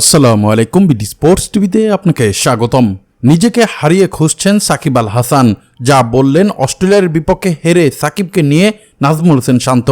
আসসালামু আলাইকুম BD sports টিভিতে আপনাকে স্বাগতম। নিজেকে হারিয়ে খুঁজছেন সাকিব আল হাসান। যা বললেন, অস্ট্রেলিয়ার বিপক্ষে হেরে সাকিবকে নিয়ে নাজমুল হোসেন শান্ত।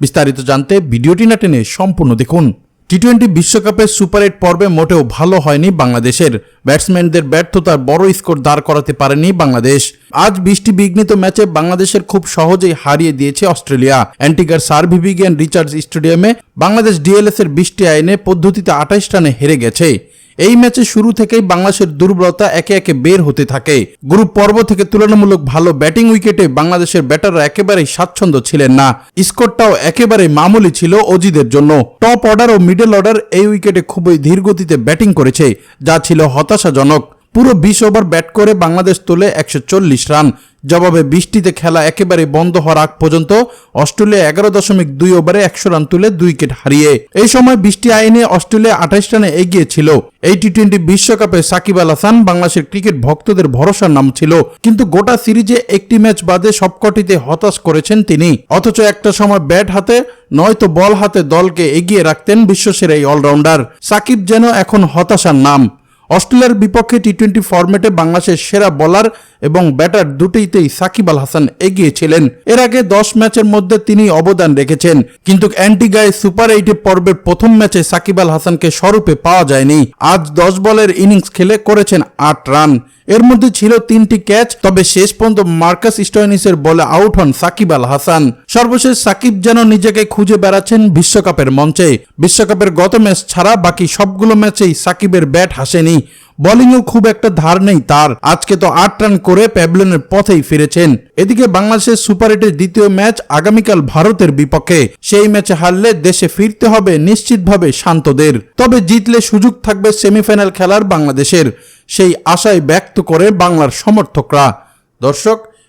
বিস্তারিত জানতে ভিডিওটি না টেনে সম্পূর্ণ দেখুন। টি টোয়েন্টি বিশ্বকাপের সুপার এইট পর্বে মোটেও ভালো হয়নি বাংলাদেশের। ব্যাটসম্যানদের ব্যর্থতার বড় স্কোর দাঁড় করাতে পারেনি বাংলাদেশ। আজ বৃষ্টি বিঘ্নিত ম্যাচে বাংলাদেশের খুব সহজেই হারিয়ে দিয়েছে অস্ট্রেলিয়া। অ্যান্টিগার সার্ভিভিগিয়ান রিচার্জ স্টেডিয়ামে বাংলাদেশ ডিএলএস এর বৃষ্টি আইনে পদ্ধতিতে আঠাইশ রানে হেরে গেছে। এই ম্যাচে শুরু থেকেই বাংলাদেশের দুর্বলতা একে একে বের হতে থাকে। গ্রুপ পর্ব থেকে তুলনামূলক ভালো ব্যাটিং উইকেটে বাংলাদেশের ব্যাটাররা একেবারেই স্বাচ্ছন্দ্য ছিলেন না। স্কোরটাও একেবারে মামুলি ছিল অজিদের জন্য। টপ অর্ডার ও মিডল অর্ডার এই উইকেটে খুবই ধীর গতিতে ব্যাটিং করেছে, যা ছিল হতাশাজনক। পুরো বিশ ওভার ব্যাট করে বাংলাদেশ তোলে একশো চল্লিশ রান। জবাবে বৃষ্টিতে খেলা একেবারে বন্ধ হওয়ার আগ পর্যন্ত অস্ট্রেলিয়া এগারো দশমিক দুই ওভারে একশো রান তুলে দুই উইকেট হারিয়ে। এই সময় বৃষ্টি আইনে অস্ট্রেলিয়া আঠাইশ রানে এগিয়ে ছিল। এই টি টোয়েন্টি বিশ্বকাপে সাকিব আল হাসান বাংলাদেশের ক্রিকেট ভক্তদের ভরসার নাম ছিল। কিন্তু গোটা সিরিজে একটি ম্যাচ বাদে সবকটিতে হতাশ করেছেন তিনি। অথচ একটা সময় ব্যাট হাতে, নয়তো বল হাতে দলকে এগিয়ে রাখতেন বিশ্বসেরা এই অলরাউন্ডার। সাকিব যেন এখন হতাশার নাম। অস্ট্রেলিয়ার বিপক্ষে টি টোয়েন্টি ফরম্যাটে বাংলাদেশের সেরা বোলার এবং ব্যাটার দুটিতেই সাকিব আল হাসান এগিয়ে ছিলেন এর আগে দশ ম্যাচের মধ্যে তিনি অবদান রেখেছেন, কিন্তু অ্যান্টিগায় সুপার এইটে পর্বের প্রথম ম্যাচে সাকিব আল হাসানকে স্বরূপে পাওয়া যায়নি। আজ দশ বলের ইনিংস খেলে করেছেন আট রান। এর মধ্যে ছিল তিনটি ক্যাচ তবে শেষ পর্যন্ত মার্কাস স্টয়নিসের বলে আউট হন সাকিব আল হাসান। সর্বশেষ সাকিব যেন নিজেকে খুঁজে বেড়াচ্ছেন বিশ্বকাপের মঞ্চে। বিশ্বকাপের গত ম্যাচ ছাড়া বাকি সবগুলো ম্যাচেই সাকিবের ব্যাট হাসেনি। বোলিংও খুব একটা ধার নেই তার। আজকে তো আট রান করে প্যাবলনের পথেই ফিরেছেন। এদিকে বাংলাদেশের সুপার এইটের দ্বিতীয় ম্যাচ আগামীকাল ভারতের বিপক্ষে। সেই ম্যাচে হারলে দেশে ফিরতে হবে নিশ্চিতভাবে শান্তদের। তবে জিতলে সুযোগ থাকবে সেমিফাইনাল খেলার বাংলাদেশের। সেই আশায় ব্যক্ত করে বাংলার সমর্থকরা। দর্শক